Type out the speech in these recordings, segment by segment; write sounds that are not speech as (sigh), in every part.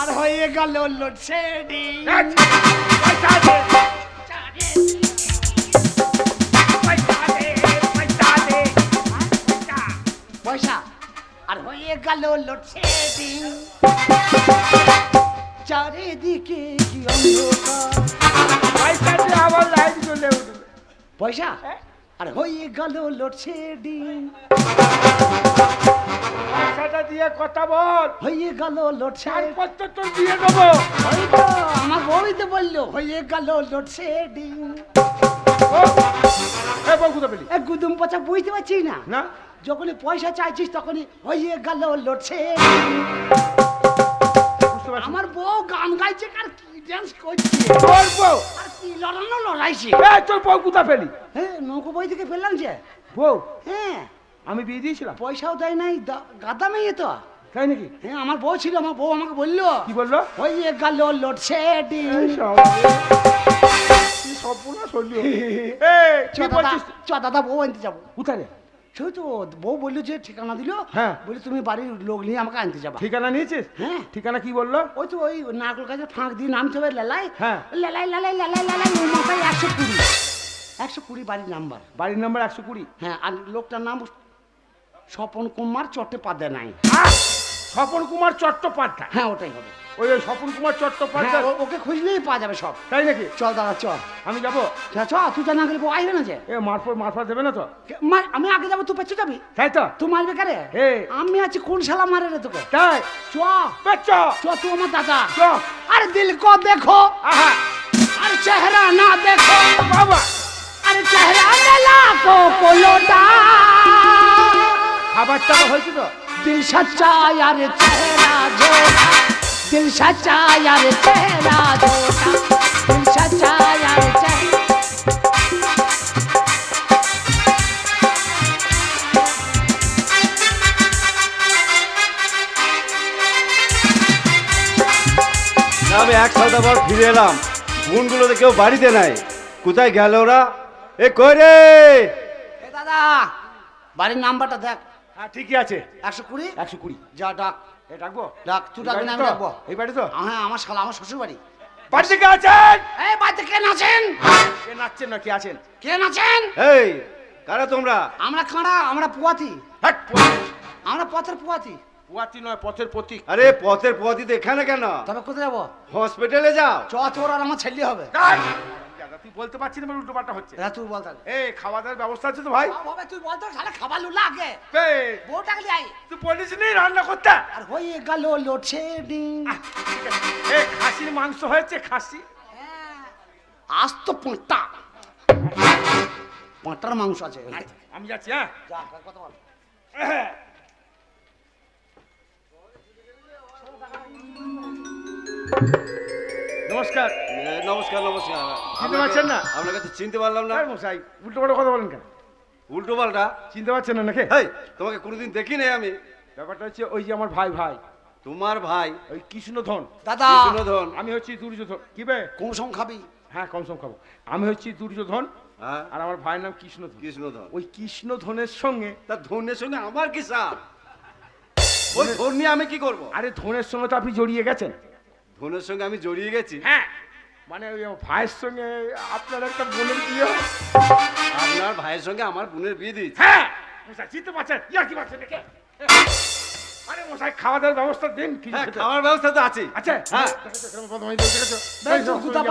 আর হয়ে গেল লোডশেডিং পয়সা। আর হয়ে গেল লোডশেডিং চারিদিকে কি অন্ধকার। পয়সা দিয়ে আবার লাইট জ্বলে উঠবে। পয়সা? হ্যাঁ? আর হয়ে গেল লোডশেডিং পয়সাটা দিয়ে কথা বল। হয়ে গেল লোডশেডিং তারপর তো দিয়ে দেবো। আমার বউই তো বলল হয়ে গেল লোডশেডিং এ গুদুম পচা বুঝতে পারছি না? যখনই পয়সা চাইছিস তখনই হয়ে গেল লোডশেডিং পারছি আমার বউ গান গাইছে আর কি ডান্স করছে? তোর বউ! আর কি লড়ানো লড়াইছে? এ তোর বউ কোথা পেলি হ্যাঁ নৌকো বই থেকে ফেললাম যে। বউ? হ্যাঁ আমি বিয়ে দিয়েছিলাম? পয়সাও দেয় নাই গাদা মেয়ে তো। তাই নাকি? হ্যাঁ আমার বউ ছিল আমার বউ আমাকে বলল কি বলল? ওই গেল লোডশেডিং এই শালা রে। কি সর্বনাশ চ দাদা বলছিস? চ দাদা বউ আনতে যাব। কোথায়? সেই তো বউ বলল যে ঠিকানা দিল। হ্যাঁ। বলি তুমি বাড়ির লোক নিয়ে আমাকে আনতে যাবা। ঠিকানা নিয়েছিস? হ্যাঁ। ঠিকানা কি বলল? ওই তো ওই নারকল গাছের ফাঁক দিয়ে নামতে হবে লেলাই। হ্যাঁ। লেলাই লেলাই লেলাই লেলাই ওই মাথায় একশো কুড়ি। একশো কুড়ি বাড়ির নাম্বার। বাড়ির নাম্বার একশো কুড়ি? হ্যাঁ আর লোকটার নাম স্বপন কুমার চট্টোপাধ্যায় নাই। স্বপন কুমার চট্টোপাধ্যায়? হ্যাঁ ওটাই হবে। ওই ওই স্বপন কুমার চট্টোপাধ্যায়। হ্যাঁ, ওকে খুঁজলেই পাওয়া যাবে সব। তাই নাকি? চল দাদা চল। আমি যাব? চল চল তুই জানা গেলে আসবে না যে। এ মারফ মারফা দেবে না তো? আমি আগে যাব তুই পেছু যাবি? তাই তো? তুই মারবে কারে? আমি আছি কোন শালা মারে রে তোকে? তাই? চ। বেচ চ তুই আমার দাদা। চ। আরে দিল কো দেখো। আহা। আরে চেহারা না দেখো। বাবা। আরে চেহারা না কো কোলোটা খাবার টাকা হয়েছে তো? দিল সচ্চা আরে চেহারা জোড়া दिल सच्चा यार चेहरा झोटा दिल सच्चा यार चेहरा না, আমি এক সপ্তাহ পর ফিরে এলাম বোনগুলো তো কেউ বাড়িতে নাই কোথায় গেল ওরা এ কই রে এ দাদা বাড়ির নাম্বারটা দেখ হ্যাঁ ঠিকই আছে একশো কুড়ি একশো কুড়ি যা ডাক এ ডাকবো? ডাক তুই ডাকবি না আমি এই বাড়ি তো? ডাকবো। এই বাড়ি তো? হ্যাঁ আমার শালা আমার শ্বশুর বাড়ি বাড়ি থেকে আছেন? এই বাড়িতে কে নাচেন? কে নাচছেন না কে আছেন? কে নাচেন? এই কারা তোমরা? আমরা আমরা পুয়াতি। আমরা পথের পুয়াতি। পুয়াতি নয় পথের আরে পথের তো এখানে কেন? তবে কোথায় যাব? হসপিটালে যাও। চ তোর আর আমার ছেলে হবে। তুই বলতে পারছিস না উল্টো পাল্টা হচ্ছে। হ্যাঁ তুই বল তাহলে এই খাওয়া দাওয়ার ব্যবস্থা আছে তো ভাই? বাবা তুই বল তো শালা খাবার লুলা আগে। বে, বউটাকে আই তুই বলিস নি রান্না করতে? আর হয়ে গেল লোডশেডিং এই খাসির মাংস হয়েছে খাসি। আজ তো পাঁটা। পাঁটার মাংস আছে। আমি যাচ্ছি হ্যাঁ। যা, কথা বল। নমস্কার (laughs) এ, নমস্কার। নমস্কার নমস্কার। চিনতে পারছেন না? আপনাকে তো চিনতে পারলাম না। মশাই উল্টো পাল্টা কথা বলেন কেন? উল্টো পাল্টা? চিনতে পারছেন না নাকি? হেই তোমাকে কোনোদিন দেখি নাই আমি। ব্যাপারটা হচ্ছে ওই যে আমার ভাই ভাই। তোমার ভাই? ওই কৃষ্ণধন। দাদা! বিষ্ণুধন আমি হচ্ছি দুর্যোধন। কি বে? কোন সং খাবি। হ্যাঁ কম সম খাব। আমি হচ্ছি দুর্যোধন হ্যাঁ। আর আমার ভাইয়ের নাম কৃষ্ণধন। কৃষ্ণধন। ওই কৃষ্ণধনের সঙ্গে তা ধনের সঙ্গে আমার কি সাপ? ওই ধন নিয়ে আমি কি করব? আরে ধনের সঙ্গে তো আপনি জড়িয়ে গেছেন। ধনের সঙ্গে আমি জড়িয়ে গেছি। হ্যাঁ মানে ওই ভাইয়ের সঙ্গে আপনার একটা বোনের বিয়ে আপনার ভাইয়ের সঙ্গে আমার বোনের বিয়ে দিয়েছি। হ্যাঁ মশাই চিনতে পারছেন? ইয়ার কি পারছেন দেখে? আরে মশাই খাওয়া দাওয়ার ব্যবস্থা দিন কিছু হ্যাঁ খাওয়ার ব্যবস্থা তো আছে আছে হ্যাঁ। লোক? জুতা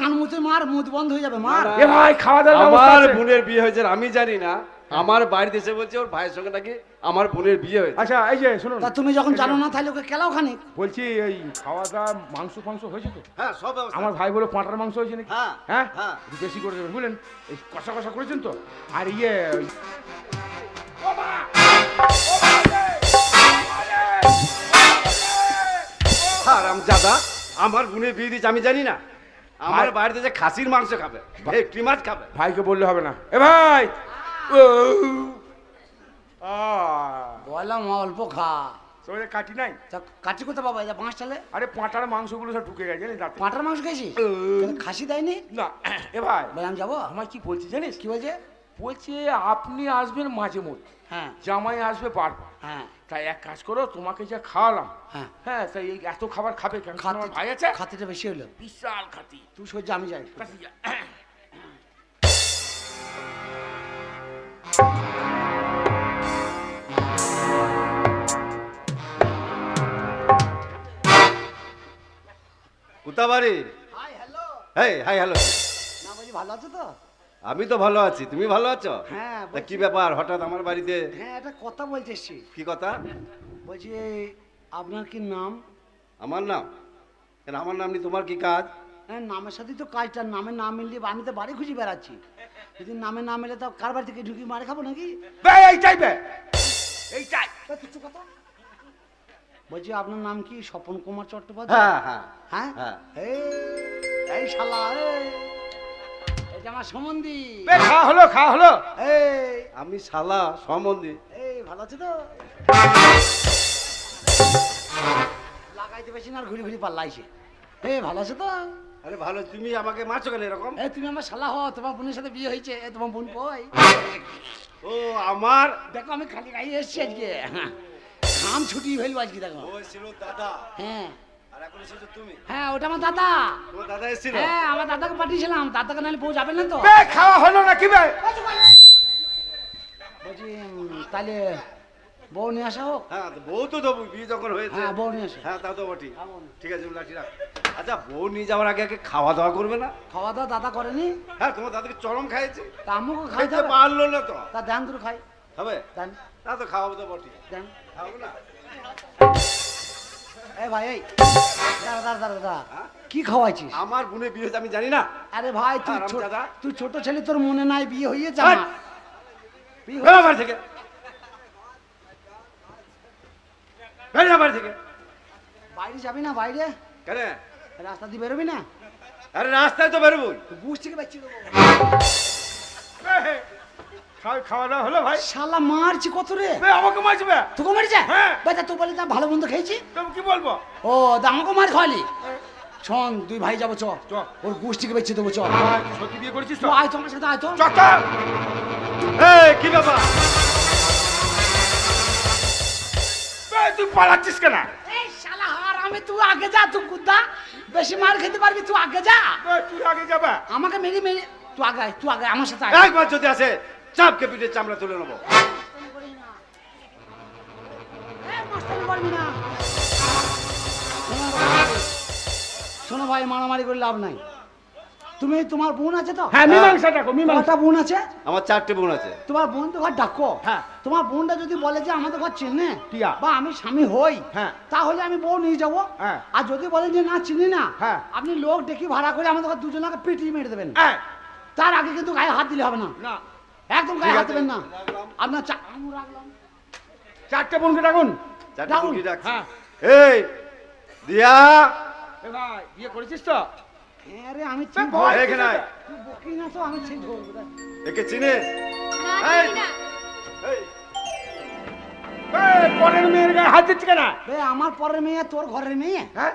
কান মুতে মার মুখ বন্ধ হয়ে যাবে মার। এ ভাই খাওয়া দাওয়ার ব্যবস্থা আমার বোনের বিয়ে হয়েছে আমি জানি না। আমার বাড়িতে এসে বলছে ওর ভাইয়ের সঙ্গে নাকি আমার বোনের বিয়ে হয়েছে। আচ্ছা এই যে শুনুন। তা তুমি যখন জানো না তাহলে ওকে কেলাও খানিক। বলছি এই খাওয়া দাওয়া মাংস ফাংস হয়েছে তো? হ্যাঁ সব ব্যবস্থা। আমার ভাই বলে পাঁটার মাংস হয়েছে নাকি? হ্যাঁ, হ্যাঁ? হ্যাঁ। একটু বেশি করে দেবেন বুঝলেন? এই কষা কষা করেছেন তো? আর ইয়ে ওই- হারাম জাদা আমার বোনের বিয়ে দিয়েছে আমি জানি না। আমার বাড়িতে যে খাসির মাংস খাবে একটি মাছ খাবে। ভাইকে বললে হবে না। এ ভাই! বললাম অল্প খা। শরীরে কাটি নাই? তা কাটি কোথায় পাবা? এটা পাঁচ চালে? আরে পাঁটার মাংসগুলো সব ঢুকে গেছে জানিস দাঁতে? পাঁটার মাংস খেয়েছি খাসি দেয়নি? না এ ভাই। বলে আমি যাব? আমার কি বলছি জানিস? কি বলছে? বলছে আপনি আসবেন মাঝে মধ্যে। হ্যাঁ। জামাই আসবে বারবার। হ্যাঁ। তাই এক কাজ করো তোমাকে যা খাওয়ালাম। হ্যাঁ। হ্যাঁ তাই এই এত খাবার খাবে কেন? ভাই আছে? খাতিটা বেশি হলো। বিশাল খাতি তুই সহ্য আমি যাই। কোথা বাড়ি হাই হাই হ্যালো না বলছি ভালো আছো তো? আমি তো ভালো আছি তুমি ভালো আছো? হ্যাঁ কি ব্যাপার হঠাৎ আমার বাড়িতে? হ্যাঁ একটা কথা বলতে এসছি। কি কথা? বলছি আপনার কি নাম? আমার নাম? কেন আমার নাম নিয়ে তোমার কি কাজ? হ্যাঁ নামের সাথেই তো কাজটা নামে না মিললে আমি তো বাড়ি খুঁজে বেড়াচ্ছি। যদি নামে না মেলে তো কার বাড়ি থেকে ঢুকি মারে খাব নাকি? এইটাই বে এইটাই কিছু কথা? বলছি আপনার নাম কি? স্বপন কুমার চট্টোপাধ্যায়? হ্যাঁ হ্যাঁ। হ্যাঁ? হ্যাঁ। এই এই শালা এই। এটা আমার সম্বন্ধী বে হলো খাওয়া হলো। এই। আমি শালা সম্বন্ধে এই ভালো আছে তো? লাগাইতে বেশি না আর ঘুরি ঘুরি পাল্লাইছে। এই ভালো আছে তো? আরে ভালো তুমি আমাকে মারছো কেন এরকম? তুমি আমার শালা হও তোমার বোনের সাথে বিয়ে হয়েছে তোমার বোন কই? ও আমার? দেখো আমি খালি গাই এসেছি আজকে। ঘাম ছুটি হইল আজকে দেখো। ওই ছিল দাদা। হ্যাঁ। আর এখন এসেছ তুমি। হ্যাঁ ওটা আমার দাদা। তোমার দাদা এসেছিল? হ্যাঁ আমার দাদাকে পাঠিয়েছিলাম। দাদাকে নাহলে বউ যাবে না তো। বে খাওয়া হলো না কি বে? বলছি তাহলে বউ নিয়ে আসা হোক? হ্যাঁ তো বউ তো দেবো বিয়ে যখন হয়েছে। হ্যাঁ বউ নিয়ে আসো। হ্যাঁ তা তো বটি হ্যাঁ, ঠিক আছে লাঠি রাখ। আচ্ছা বউ নিয়ে যাওয়ার আগে আগে খাওয়া দাওয়া করবে না? খাওয়া দাওয়া দাদা করেনি? হ্যাঁ তোমার দাদাকে চরম খাইয়েছে। তা আমাকে খাইতে পারল না তো। তা দেন দুটো খাই। হবে? দেন। তা তো খাওয়াবো তো বটি দেন। ভাই দাঁড়া দাঁড়া দাঁড়া দাঁড়া। হ্যাঁ? কি খাওয়াইছিস? আমার বোনের বিয়ে আমি জানি না। আরে ভাই তুই। তুই ছোট ছেলে তোর মনে নাই বিয়ে হয়েছে হাট! বিয়ে হয়ে- বেরো থেকে। বেরিয়ে থেকে। বাইরে যাবি না বাইরে? কেন? রাস্তা দিয়ে বেরোবি না? আরে রাস্তায় তো বেরোবই। বুঝ থেকে বাচ্চি দেবো খাওয়া খাওয়া দাওয়া হলো ভাই। শালা মারছি কত রে? আমাকে মারবে? তোকে মারিছে? হ্যাঁ। বেটা তো বলে তা ভালো মন্দ খেয়েছি? তুমি কি বলব? ও তা আমাকে মার খাওয়ালি? শোন দুই ভাই যাব চ। চ। ওর গোষ্ঠীকে বেঁচে দেবো চ। ভাই, সত্যি বিয়ে করেছিস তো? আয় তো আমার সাথে আয় তো। চট এই কি ব্যাপার? তুই পালাচ্ছিস কেন? এই শালা হার আমি তুই আগে যা তুই কুদ্দা বেশি মার খেতে পারবি তুই আগে যা। তুই আগে যাবে। আমাকে মেরে মেরে তুই আগে তুই আগে আমার সাথে একবার যদি আসে চাপকে পিঠে চামড়া তুলে নেব। শোনো ভাই মারামারি করে লাভ নাই তুমি তোমার বোন আছে তো হ্যাঁ মীমাংসা দেখো মীমাংসা বোন আছে আমার চারটে বোন আছে তোমার বোন তো ঘর ডাকো হ্যাঁ। তোমার বোনটা যদি বলে যে আমাদের ঘর চেনে টিয়া। বা আমি স্বামী হই হ্যাঁ। তাহলে আমি বউ নিয়ে যাব হ্যাঁ। আর যদি বলেন যে না চিনি না হ্যাঁ। আপনি লোক ডেকে ভাড়া করে আমাদের ঘর দুজনকে পিটিয়ে মেরে দেবেন হ্যাঁ তার আগে কিন্তু গায়ে হাত দিলে হবে না না একদম গায়ে হাত দেবেন না। আপনার চা আমি রাখলাম চারটে বোনকে ডাকুন। চারটে ডাকুন। বুকি হ্যাঁ। এই দিয়া। এ ভাই বিয়ে করেছিস তো? হ্যাঁ রে আমি বে, ভয় এখানে কিসের? তুই বকি না তো আমি ঠিক ধরবো একে চিনে? এই। এই। পরের মেয়ের গায়ে হাত দিচ্ছি কেন? বে আমার পরের মেয়ে তোর ঘরের মেয়ে? হ্যাঁ।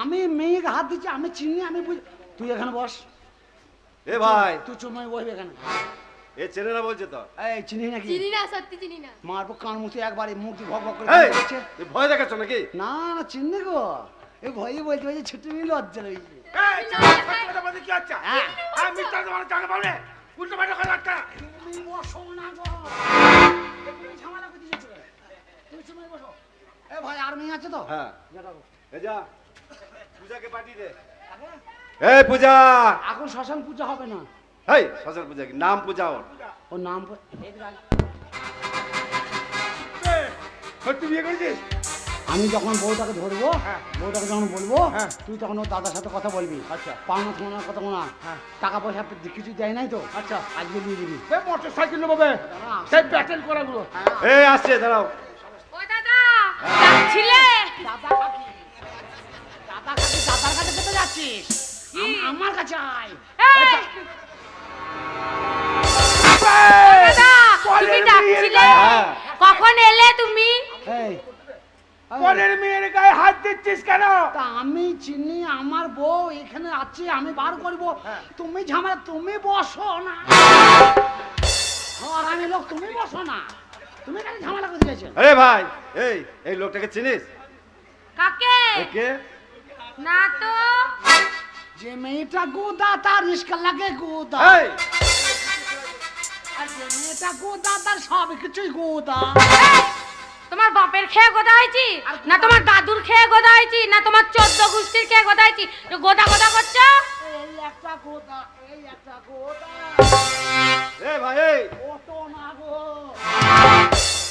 আমি মেয়েকে হাত দিচ্ছি আমি চিনি আমি বুঝ তুই এখানে বস। এ ভাই। তুই চুমাই বসবি এখানে। এ চেনে না বলছে তো এই চিনি নাকি চিনি না সত্যি চিনি না মারবো কান মুখে একবারে মুখ দিয়ে ভক ভক করে এই। তুই ভয় দেখাচ্ছ নাকি না না চিনি গো এই ভয়ে বলতে বলছে ছুটি নিয়ে লজ্জা রয়েছে এই, কথা বলতে কি হচ্ছে? হ্যাঁ। হ্যাঁ, মিথ্যা তোমার জায়গা পাবে না। উল্টো পাল্টা কথা একটা। তুমি বসো না গো তুমি ঝামেলা করতে যাচ্ছ? তুমি চুমাই বসো এ ভাই আর মেয়ে আছে তো হ্যাঁ যা এ যা পূজাকে পাঠিয়ে দে? এই পূজা এখন শ্মশান পূজা হবে না এই শ্মশান পূজা কি? নাম পূজা ওর ওর নাম সত্যি বিয়ে করেছিস? আমি যখন বউটাকে ধরবো হ্যাঁ। বউটাকে যখন বলব হ্যাঁ। তুই তখন ওর দাদার সাথে কথা বলবি। আচ্ছা। পাওনা থামানোর কথা না হ্যাঁ। টাকা পয়সা কিছু দেয় নাই তো? আচ্ছা। আজকে দিয়ে দিবি। মোটর সাইকেল নেব সেই ব্যাটেল করাগুলো। এই আসছে দাঁড়াও। ও দাদা দাদা দাদার কাছে কোথায় যাচ্ছিস। আমার কাছে আয়। তুমি ডাকছিলে। কখন এলে তুমি? এই এই, পরের মেয়ের গায়ে হাত দিচ্ছিস কেন? তা আমি চিনি আমার বউ এখানে আছে আমি বার করব। হ্যাঁ। তুমি ঝামেলা তুমি বসো না। আমি লোক তুমি বসো না। তুমি ঝামেলা করতে গেছো আরে ভাই এই এই লোকটাকে চিনিস? কাকে? ওকে? না তো যে মেয়েটা গোদা তার রিস্কা লাগে গোদা। এই মেয়েটা গোদা তার সব কিছুই গোদা। তোমার বাপের খেয়ে গোদা হয়েছি? না তোমার দাদুর খেয়ে গোদা হয়েছি? না তোমার চোদ্দ গোষ্ঠীর খেয়ে গোদা হয়েছি? গোদা গোদা করছ? এই একটা গোদা এই একটা গোদা। এ ভাই এই। কত না গো।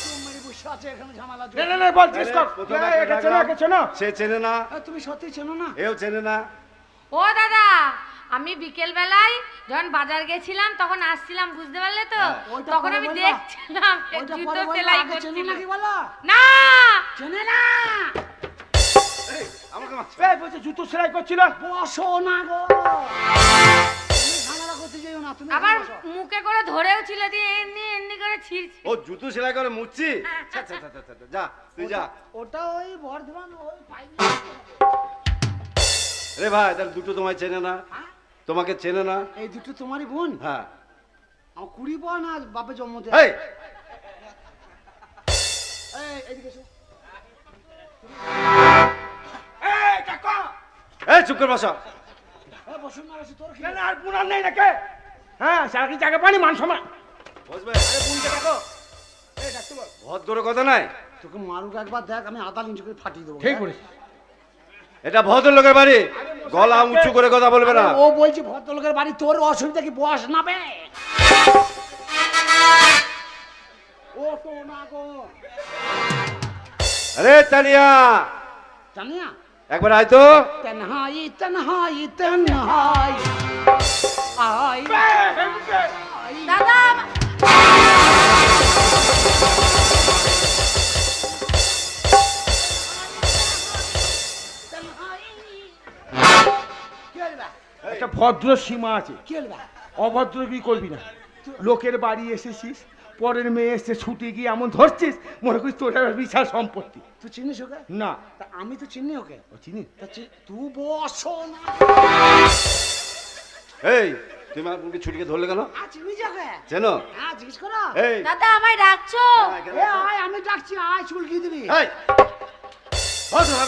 তুমি বসে আছে এখানে ঝামেলা না না না বল শেষ কর। প্রথম এই, একটা এটা চেনো ডাকলাম। একে চেনো? সে চেনে না। তুমি সত্যি চেনো না? এও চেনে না। ও দাদা আমি বিকেল বেলায় যখন বাজার গেছিলাম তখন আসছিলাম বুঝতে পারলে তো? হ্যাঁ। তখন আমি দেখছিলাম জুতো সেলাই করছিল। না! চেনে না! এই আমাকে মারছো? এই বলছে জুতো সেলাই করছিল। বসো না গো। আবার মুখে করে ধরেও ছিল দিয়ে এমনি এমনি করে ছিঁড়ছি। ও জুতো সেলাই করে মুচ্ছি? আচ্ছা আচ্ছা আচ্ছা আচ্ছা, যা তুই যা। ওটা ওই বর্ধমান ওই পাইনি রে ভাই তাহলে দুটো তোমায় চেনে না। হ্যাঁ? তোমাকে চেনে না? এই দুটো তোমারই বোন? হ্যাঁ। আমার কুড়ি বোন আর বাপে জন্ম দেয়। এই এই এদিকে এসো। এই কাকা! এই চুপ করে বসো। এই বসুন না বসে তোর কি? না না আর পুনার নেই নাকি? হ্যাঁ সারা কি জায়গা পানি মান সময় বসবে? আরে বোনকে ডাকো এই ডাকতে ভদ্র কথা নাই? তোকে মারুক একবার দেখ আমি আদা লিঞ্চ করে ফাটিয়ে দেবো। ঠিক? এটা ভদ্র লোকের বাড়ি গলা উঁচু করে কথা বলবে না। ও বলছে ভদ্রলোকের বাড়ি তোর অসুবিধা কি? বস না বে। ও তো না গো। আরে তানিয়া। জানিয়া একবার আয় তো। তনহাই তনহাই তনহাই। আই দাদা ভদ্র সীমা আছে কি অভদ্র কি করবি না? লোকের বাড়ি এসেছিস পরের মেয়ে এসে ছুটি গিয়ে এমন ধরছিস মনে করিস তোর বিশাল সম্পত্তি। তুই চিনিস ওকে? না। তা আমি তো চিনি ওকে। ও চিনি? তুই বসো না। এই তুমি আমার বোনকে ছুটিকে ধরলে কেন? চেনো? হ্যাঁ জিজ্ঞেস করো। এই। দাদা আমায় ডাকছো? হ্যাঁ, এ আয় আমি ডাকছি আয় চুলকি দিবি। এই।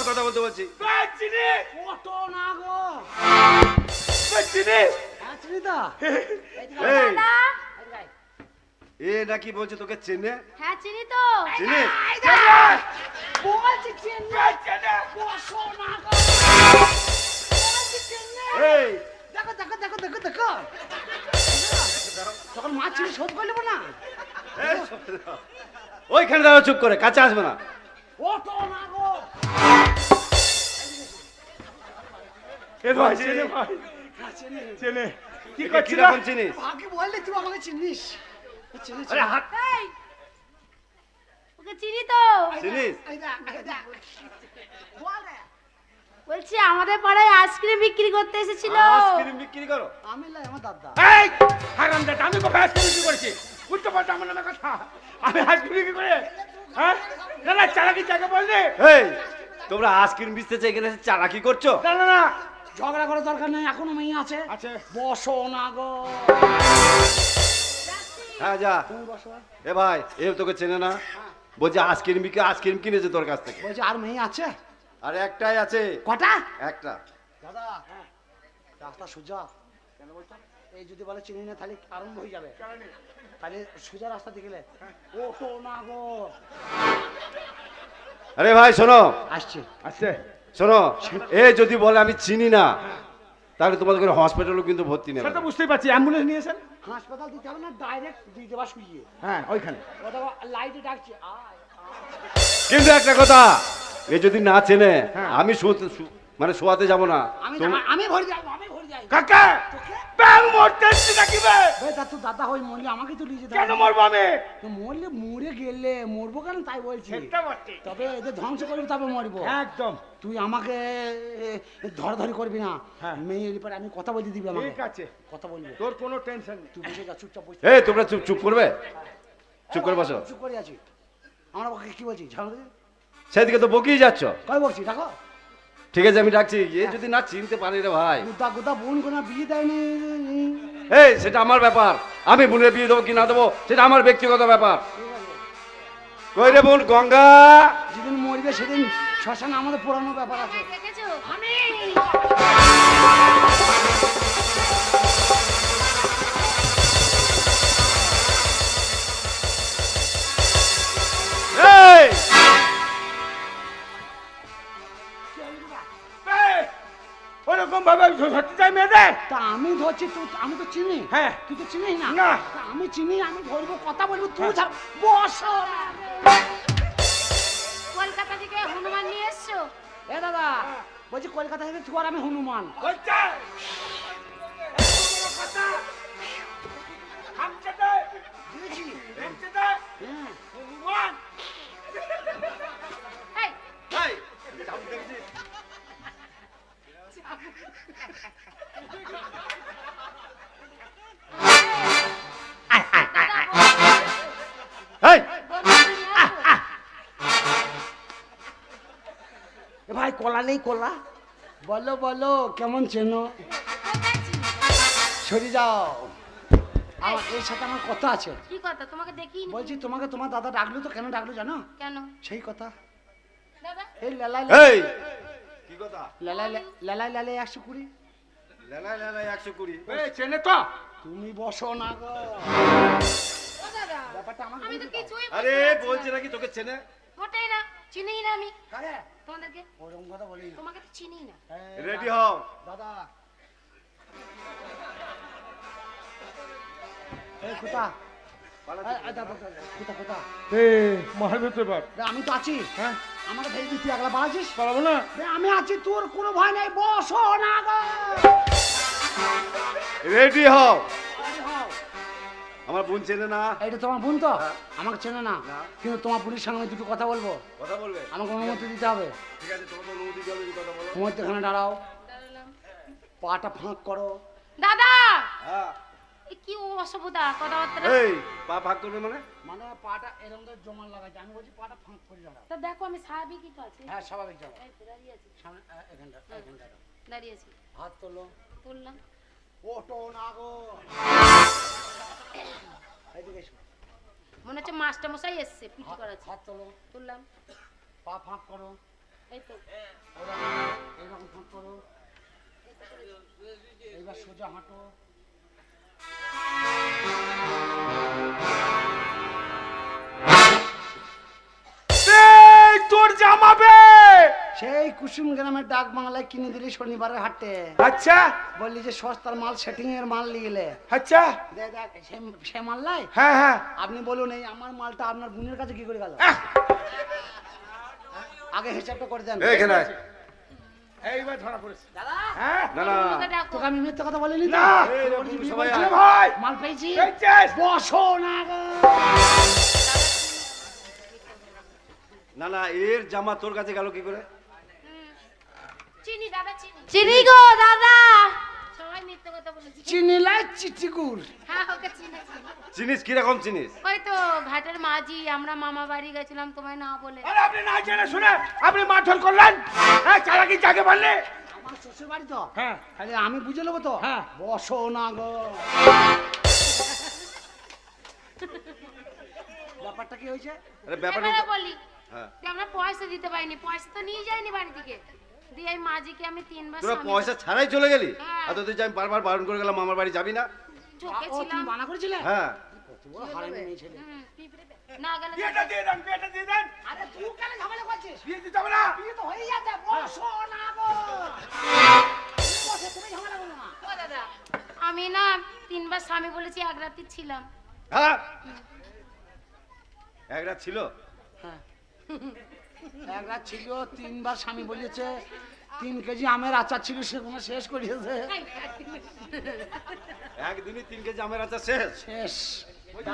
কথা বলতে বলছি। চিনিস? কত না গো। হ্যাঁ আয়। এ নাকি বলছে? তোকে চেনে? হ্যাঁ চিনি তো। চিনিস বলছি চিনি। বসো না। বলছি চিনি। এই। দেখো দেখো দেখো দেখো দেখো। তখন মাছ চিনি শোধ করে নেব না। ওইখানে দাঁড়াও চুপ করে। কাছে আসবে না। ওটো না গো। এ ভাই ভাই। চিনি। চেনে। কি চিনিস আগে বললে তুই আমাকে চিনিস। আরে হাত এই, ওকে চিনি তো। চিনিস। বলছি আমাদের পাড়ায় আইসক্রিম বিক্রি করতে এসেছিল। আইসক্রিম বিক্রি করো। আমি লাই আমার দাদা। এই হারাম দাদা আমি কবে আইসক্রিম বিক্রি করেছি? বুঝতে পারছ আমার নামে কথা। আমি আইসক্রিম বিক্রি করে হ্যাঁ? না না চালাকি জায়গা বললি? এই তোমরা আইসক্রিম বেচতেছে এখানে এসে চালাকি করছ? না না না। ঝগড়া করার দরকার নেই এখনও মেয়ে আছে। আছে। বসো না গো। হ্যাঁ যা। তুমি বসো। এ ভাই এ তোকে চেনে না। বলছে আইসক্রিম বিকে আইসক্রিম কিনেছে তোর কাছ থেকে। বলছি আর মেয়ে আছে? আর একটাই আছে। কটা? একটা। দাদা রাস্তা সোজা। কেন বলতো এই যদি বলে চিনি না তাহলে আরম্ভ হয়ে যাবে। তাহলে সোজা রাস্তা দিয়ে গেলে। ওটো না গো। আরে ভাই শোনো। আসছে। আছে শোনো এ যদি বলে আমি চিনি না তাহলে তোমাদের হসপিটালও কিন্তু ভর্তি নেবে সেটা বুঝতেই পারছি অ্যাম্বুলেন্স নিয়েছেন হাসপাতাল দিতে হবে না ডাইরেক্ট দিয়ে দেবা শুয়ে হ্যাঁ ওইখানে। ওটা লাইটে ডাকছে আয় কিন্তু একটা কথা এ যদি না চেনে হ্যাঁ। আমি মানে শোয়াতে যাব না। আমি আমি ভরে যাব আমি কাকা? ব্যাং মরতে এসছি নাকি বে ভাই তা তো দাদা হই মরলে আমাকে তো নিয়ে যেতে কেন মরবো আমি? তো মরলে মরে গেলে মরবো কেন তাই বলছি? তবে এদের ধ্বংস করবি তবে মরবো। একদম। তুই আমাকে ধরাধরি করবি না। হ্যাঁ। মেয়ের ব্যাপারে আমি কথা বলতে দিবি আমাকে। ঠিক আছে। কথা বলবি। তোর কোনো টেনশন নেই। তুই বসে যা চুপচাপ বসে এই তোমরা চুপ চুপ করবে? চুপ করে বসো। চুপ করে আছি। আমরা কি বলছি সেদিকে তো বকিয়ে যাচ্ছ। কয় বলছি দেখো ঠিক আছে আমি ডাকছি এ যদি না চিনতে পারি রে ভাই। গুদা গুদা বোন কোনা বিয়ে দেয়নি এই সেটা আমার ব্যাপার। আমি বোনের বিয়ে দেবো কি না দেবো সেটা আমার ব্যক্তিগত ব্যাপার। কই রে বোন গঙ্গা? যেদিন মরবে সেদিন শ্মশান আমাদের পুরানো ব্যাপার আছে। ওরকম ভাবে সত্যি চাই মেয়েদের? তা আমি ধরছি তুই আমি তো চিনি। হ্যাঁ। তুই তো চিনিস না? না। আমি চিনি আমি ধরবো কথা বলব তুই যা বস। কলকাতা থেকে হনুমান নিয়ে এসছো? এ দাদা বলছি কলকাতা থেকে তুই আর আমি হনুমান। দে হ্যাঁ। হনুমান ভাই কলা নেই কলা। বলো বলো কেমন চেনো? সরে যাও। আমার এর সাথে আমার কথা আছে। কি কথা? তোমাকে দেখি বলছি তোমাকে তোমার দাদা ডাকলো তো কেন ডাকলো জানো? কেন? সেই কথা। দাদা? এই লেলাই এই! কি কথা? লেলাই লেলাই লেলাই একশো কুড়ি। লেলাই লেলাই একশো কুড়ি। এই চেনে তো। তুমি বসো না গো। দাদা ব্যাপারটা আমাকে আমি তো বুঝতে দাও। কিছুই আরে বলছে। নাকি তোকে চেনে? মোটেই না। চিনিই না আমি কারে? তোমাদেরকে ওরকম কথা বলি তোমাকে তো চিনিই না। রেডি দা- হও। দাদা। এই আমি তো আছি। হ্যাঁ। তুই একলা বাড়াছিস না। আমি আছি তোর কোনো ভয় নাই। বসো না গো রেডি হও। আমার বোন চেনে না। এটা তোমার বোন তো? আমাকে চেনে না। না। কিন্তু তোমার বোনের সঙ্গে আমি দুটো কথা বলব। কথা বলবে? আমাকে অনুমতি দিতে হবে। ঠিক আছে তোমাকে অনুমতি দেওয়া হবে, কথা বলো। মধ্যখানে দাঁড়াও। দাঁড়ালাম। পাটা ফাঁক করো। দাদা! হ্যাঁ। এ কি অসভ্যতা কথাবার্তা? এই পা ভাগ করবে মানে? মানে পাটা এরকম করে জমান লাগাচ্ছে আমি বলছি পাটা ফাঁক করে দাঁড়াও। তা দেখো আমি স্বাভাবিকই তো আছি। হ্যাঁ স্বাভাবিক যাও। এই তো দাঁড়িয়ে আছি। সামনে এখানটা এখানটা দাঁড়াও। দাঁড়িয়ে আছি। হাত তোলো। তুললাম। মনে হচ্ছে মাস্টার মশাই এসছে পিটি করাচ্ছে। হাত তোলো। তুললাম। পা ফাঁক করো। এই তো। এইরকম ফাঁক করো। এইবার সোজা হাঁটো। কুসুম গ্রামের ডাক বাংলায় কিনে দিলি শনিবারের হাটে। আচ্ছা। বললি যে সস্তার মাল সেটিং এর মাল নিয়ে আচ্ছা। দেখ দেখ সে- সে মাল নাই হ্যাঁ হ্যাঁ। আপনি বলুন এই আমার মালটা আপনার বোনের কাছে কি করে গেল? আগে হিসাবটা করে দেন। এইখানে আয়। এইবার ধরা পড়েছে। দাদা হ্যাঁ? না না। তোকে আমি মিথ্যে কথা বলিনি? না। সবাই ভাই! মাল পেয়েছি বসো না না না এর জামা তোর কাছে গেল কি করে? চিনি চিনি। চিনি গো দাদা। সবাই মিথ্যে কথা বলেছি। চিনিলাই চিচিগুড় হ্যাঁ ওকে চিনিস কীরকম চিনিস? ওই তো ঘাটের মাঝি আমরা মামা বাড়ি গেছিলাম তোমায় না বলে। আরে আপনি না জেনে শুনে আপনি মারধর করলেন? হ্যাঁ চালাকি যাকে পারলে আমার শ্বশুর বাড়ি তো? হ্যাঁ। আরে আমি বুঝে নেব তো? হ্যাঁ। বসো না গো। ব্যাপারটা কি হয়েছে? আরে ব্যাপারটা বলি হ্যাঁ। আমরা পয়সা দিতে পারিনি পয়সা তো নিয়ে যাইনি বাড়ি থেকে। দিয়ে এই মাঝিকে আমি তিনবার তোরা স্বামী- পয়সা ছাড়াই চলে গেলি? হ্যাঁ। আর তোদের যে আমি বারবার বারণ করে গেলাম আমার বাড়ি যাবি না? ঝোঁকে ও তুমি ছিলাম। বানা করেছিলে? হ্যাঁ। কত বড় হারামি মেয়ে ছেলে। হুম, পিঁপড়ে পে- না গেলে বিয়েটা দিয়ে দেন বিয়েটা দিয়ে দেন। আরে তুই কেন ঝামেলা করছিস? বিয়ে দিতে হবে না। বিয়ে তো হয়ে যাবে বসো না গো বসে তুমি ঝামেলা করো না। ও দাদা আমি না তিনবার স্বামী বলেছি এক রাত্রি ছিলাম। হ্যাঁ। এক রাত ছিল? হ্যাঁ। এক রাত ছিল তিনবার স্বামী বলেছে তিন কেজি আমের আচার ছিল সেগুলো শেষ করিয়েছে। একদিনই তিন কেজি আমের আচার শেষ? শেষ।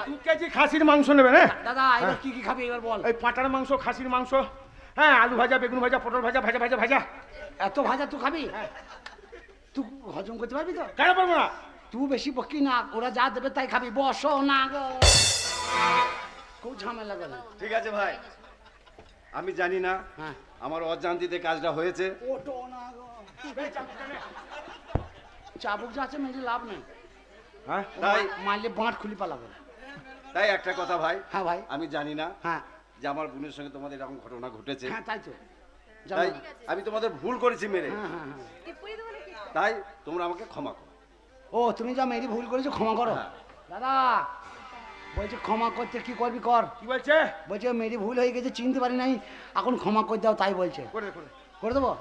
দু কেজি খাসির মাংস নেবেন হ্যাঁ দাদা এবার কি কি খাবি এবার বল। এই পাটার মাংস খাসির মাংস হ্যাঁ আলু ভাজা বেগুন ভাজা পটল ভাজা ভাজা ভাজা ভাজা। এত ভাজা তুই খাবি? তুই হজম করতে পারবি তো? কেন পারব না? তুই বেশি বকি না ওরা যা দেবে তাই খাবি। বসো না গো। খুব ঝামেলা করে। ঠিক আছে ভাই। আমি জানি না হ্যাঁ। আমার অজান্তিতে কাজটা হয়েছে। চাবুক যা আছে মেরে লাভ নেই। হ্যাঁ তাই? মারলে বাঁট খুলি পালাবে। তাই একটা কথা ভাই হ্যাঁ ভাই। আমি জানি না হ্যাঁ। যে আমার বোনের সঙ্গে তোমাদের এরকম ঘটনা ঘটেছে। হ্যাঁ তাই তো। তাই আমি তোমাদের ভুল করেছি মেরে। হ্যাঁ হ্যাঁ হ্যাঁ। তাই তোমরা আমাকে ক্ষমা করো। ও তুমি যা মেরি ভুল করেছ ক্ষমা করো। হ্যাঁ। দাদা বলছে ক্ষমা করতে কি করবি কর। কি বলছে? বলছে মেরি ভুল হয়ে গেছে চিনতে পারি নাই। এখন ক্ষমা করে দাও তাই বলছে। করে করে করে দেবো?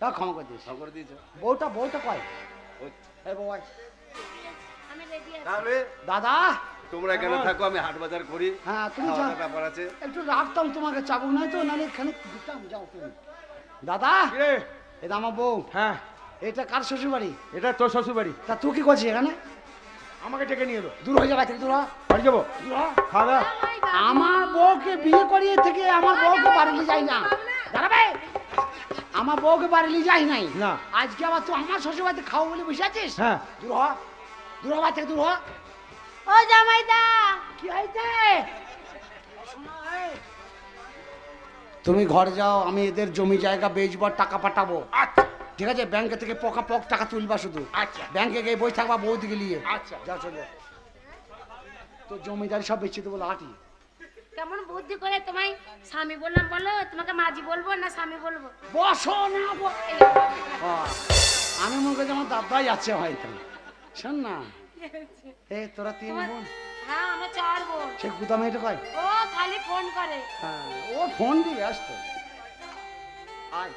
দাও ক্ষমা করে দিস করে দিয়েছ। বউটা বউটা কয়? বউ তাহলে? দাদা? তোমরা এখানে থাকো আমি হাট বাজার করি। হ্যাঁ তুমি ব্যাপার আছে। একটু রাখতাম তোমাকে চাবুক নাই তো নাহলে এখানে দিতাম যাও তুমি। দাদা? এটা আমার বউ। হ্যাঁ। এটা কার শ্বশুর বাড়ি এটা তোর শ্বশুর বাড়ি তা তুই কি করছিস এখানে? আমাকে ডেকে নিয়ে এলো। দূর হয়ে যাবে থেকে দূর। বাড়ি যাব? খাওয়া আমার বউকে বিয়ে করিয়ে থেকে আমার বউকে বাড়ি যাই না। দাঁড়াবে আমার বউকে বাড়ি নিয়ে যাই নাই। না। আজকে আবার তুই আমার শ্বশুর বাড়িতে খাও বলে বসে আছিস? হ্যাঁ। দূর হ। দূর থেকে দূর হ। ও জামাইদা। কি হয়েছে? তুমি ঘর যাও আমি এদের জমি জায়গা বেচবার টাকা পাঠাবো। আচ্ছা। ঠিক আছে ব্যাংকে থেকে পকা পক টাকা তুলবা শুধু। আচ্ছা। ব্যাংকে গিয়ে বই থাকবা বৌদিকে নিয়ে। আচ্ছা। যা চলো। তো জমিদারি সব বেচে দেবো লাঠি। কেমন বুদ্ধি করে তোমায় স্বামী বললাম বলো তোমাকে মাঝি বলব না স্বামী বলব? বসো না ব- আমি মনে করি আমার দাদাই আছে হয়তো। শোন না। এ তোরা তিন বোন। হ্যাঁ আমরা চার বোন। সে গুদামে এটা কয়? ও খালি ফোন করে। হ্যাঁ ও ফোন দিয়ে ব্যস্ত। আয়।